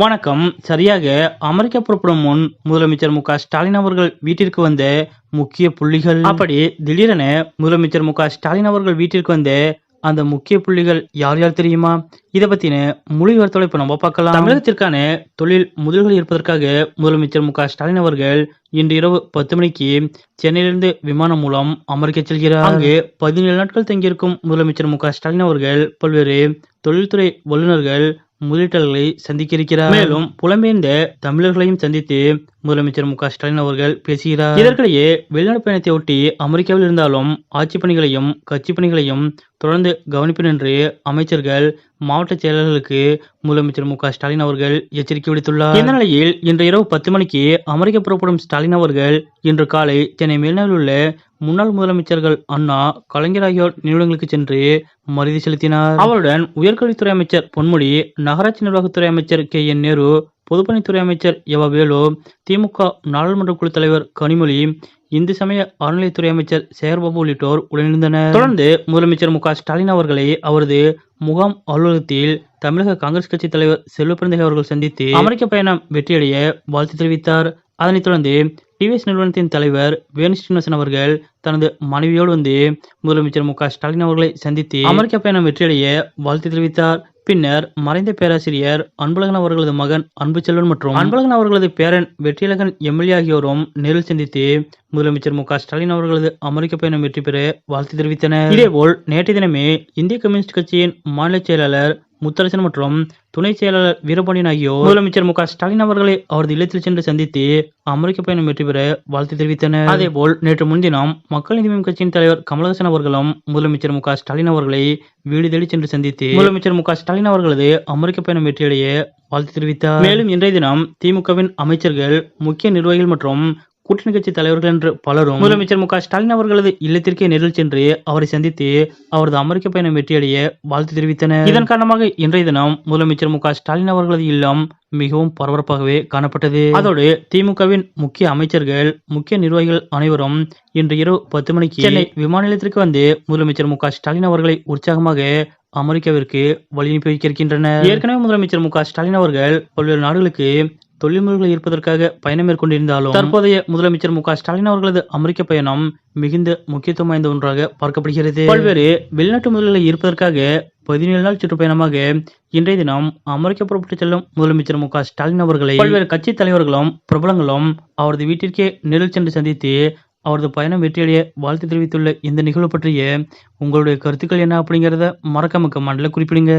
வணக்கம். சரியாக அமெரிக்கா புறப்படும் முன் முதலமைச்சர் மு ஸ்டாலின் அவர்கள் வீட்டிற்கு வந்த முக்கிய புள்ளிகள் அப்படி திடீரென முதலமைச்சர் மு ஸ்டாலின் அவர்கள் வீட்டிற்கு வந்த அந்த முக்கிய புள்ளிகள் யார் யார் தெரியுமா? இதை பத்தின முழு விவரத்தோட இப்ப நம்ம பார்க்கலாம். தமிழகத்திற்கான தொழில் முதல்கள் இருப்பதற்காக முதலமைச்சர் மு ஸ்டாலின் அவர்கள் இன்று இரவு பத்து மணிக்கு சென்னையிலிருந்து விமானம் மூலம் அமெரிக்கா செல்கிறார். அங்கு பதினேழு நாட்கள் தங்கியிருக்கும் முதலமைச்சர் மு ஸ்டாலின் அவர்கள் பல்வேறு தொழில்துறை வல்லுநர்கள் முதலீட்டாளர்களை சந்திக்க இருக்கிறார் மேலும் புலம்பெயர்ந்த தமிழர்களையும் சந்தித்து முதலமைச்சர் மு ஸ்டாலின் அவர்கள் பேசுகிறார். இதற்கிடையே வெளிநாடு பயணத்தை ஒட்டி அமெரிக்காவில் இருந்தாலும் ஆட்சி பணிகளையும் கட்சி பணிகளையும் தொடர்ந்து கவனிப்பேன் என்று அமைச்சர்கள் மாவட்ட செயலர்களுக்கு முதலமைச்சர் மு ஸ்டாலின் அவர்கள் எச்சரிக்கை விடுத்துள்ளார். இந்த நிலையில் இன்று இரவு பத்து மணிக்கு அமெரிக்க புறப்படும் ஸ்டாலின் அவர்கள் இன்று காலை சென்னை மெரினாவில் உள்ள முன்னாள் முதலமைச்சர்கள் அண்ணா கலைஞர் ஆகியோர் நிறுவனங்களுக்கு சென்று மரியாதை செலுத்தினார். அவருடன் உயர்கல்வித்துறை அமைச்சர் பொன்முடி நகராட்சி நிர்வாகத்துறை அமைச்சர் கே. என். நேரு பொதுப்பணித்துறை அமைச்சர் எவ. வேலு திமுக நாடாளுமன்ற குழு தலைவர் கனிமொழி இந்து சமய அறநிலையத்துறை அமைச்சர் சேகர்பாபு உள்ளிட்டோர் உடனிருந்தனர். தொடர்ந்து முதலமைச்சர் மு. ஸ்டாலின் அவர்களை அவரது முகாம் அலுவலகத்தில் தமிழக காங்கிரஸ் கட்சி தலைவர் செல்வப்பிரந்தை அவர்கள் சந்தித்து அமெரிக்க பயணம் வெற்றியடைய வாழ்த்து தெரிவித்தார். அதனைத் தொடர்ந்து டிவிஎஸ் நிறுவனத்தின் தலைவர் வேணு ஸ்ரீனிவாசன் அவர்கள் தனது மனைவியோடு வந்து முதலமைச்சர் மு ஸ்டாலின் அவர்களை சந்தித்து அமெரிக்க பயணம் வெற்றியடைய வாழ்த்து தெரிவித்தார். பின்னர் மறைந்த பேராசிரியர் அன்பழகன் அவர்களது மகன் அன்புச்செல்வன் மற்றும் அன்பழகன் அவர்களது பேரன் வெற்றியழகன் எம்எல்ஏ ஆகியோரும் நேரில் சந்தித்து முதலமைச்சர் மு ஸ்டாலின் அவர்களது அமெரிக்க பயணம் வெற்றி பெற வாழ்த்து தெரிவித்தனர். இதேபோல் நேற்று தினமே இந்திய கம்யூனிஸ்ட் கட்சியின் மாநில செயலாளர் முத்தரசன் மற்றும் துணை செயலாளர் வீரபாண்டியன் ஆகியோர் முதலமைச்சர் மு ஸ்டாலின் அவர்களை அவரது இல்லத்தில் சென்று சந்தித்து அமெரிக்க பயணம் வெற்றி பெற வாழ்த்து தெரிவித்தனர். அதேபோல் நேற்று முன்தினம் மக்கள் நீதி மய்யம் கட்சியின் தலைவர் கமலஹாசன் அவர்களும் முதலமைச்சர் மு ஸ்டாலின் அவர்களை வீடு தேடி சென்று சந்தித்து முதலமைச்சர் மு ஸ்டாலின் அவர்களது அமெரிக்க பயணம் வெற்றியடைய வாழ்த்து தெரிவித்தார். மேலும் இன்றைய தினம் திமுகவின் அமைச்சர்கள் முக்கிய நிர்வாகிகள் மற்றும் கூட்டணி கட்சி தலைவர்கள் என்று பலரும் முதலமைச்சர் மு ஸ்டாலின் அவர்களது இல்லத்திற்கே நேரில் சென்று அவரை சந்தித்து அவரது அமெரிக்க பயணம் வெற்றியடைய வாழ்த்து தெரிவித்தனர். இதன் காரணமாக இன்றைய தினம் முதலமைச்சர் மு ஸ்டாலின் அவர்களது இல்லம் மிகவும் பரபரப்பாகவே காணப்பட்டது. அதோடு திமுகவின் முக்கிய அமைச்சர்கள் முக்கிய நிர்வாகிகள் அனைவரும் இன்று இரவு பத்து மணிக்கு சென்னை விமான நிலையத்திற்கு வந்து முதலமைச்சர் மு ஸ்டாலின் அவர்களை உற்சாகமாக அமெரிக்காவிற்கு வழி அனுப்பி வைக்கின்றனர் ஏற்கனவே முதலமைச்சர் மு ஸ்டாலின் அவர்கள் பல்வேறு நாடுகளுக்கு தொழில்முறைகளை ஈர்ப்பதற்காக இருப்பதற்காக பயணம் மேற்கொண்டிருந்தாலும் தற்போதைய முதலமைச்சர் மு ஸ்டாலின் அவர்களது அமெரிக்க பயணம் மிகுந்த முக்கியத்துவம் வாய்ந்த ஒன்றாக பார்க்கப்படுகிறது. பல்வேறு வெளிநாட்டு முதல்களை இருப்பதற்காக பதினேழு நாள் சுற்றுப்பயணமாக இன்றைய தினம் அமெரிக்க புறப்பட்டு செல்லும் முதலமைச்சர் மு ஸ்டாலின் அவர்களை பல்வேறு கட்சி தலைவர்களும் பிரபலங்களும் அவரது வீட்டிற்கே நேரில் சென்று சந்தித்து அவரது பயணம் வெற்றியடைய வாழ்த்து தெரிவித்துள்ள இந்த நிகழ்வு பற்றிய உங்களுடைய கருத்துக்கள் என்ன அப்படிங்கிறத மறக்காம கமெண்ட்ல குறிப்பிடுங்க.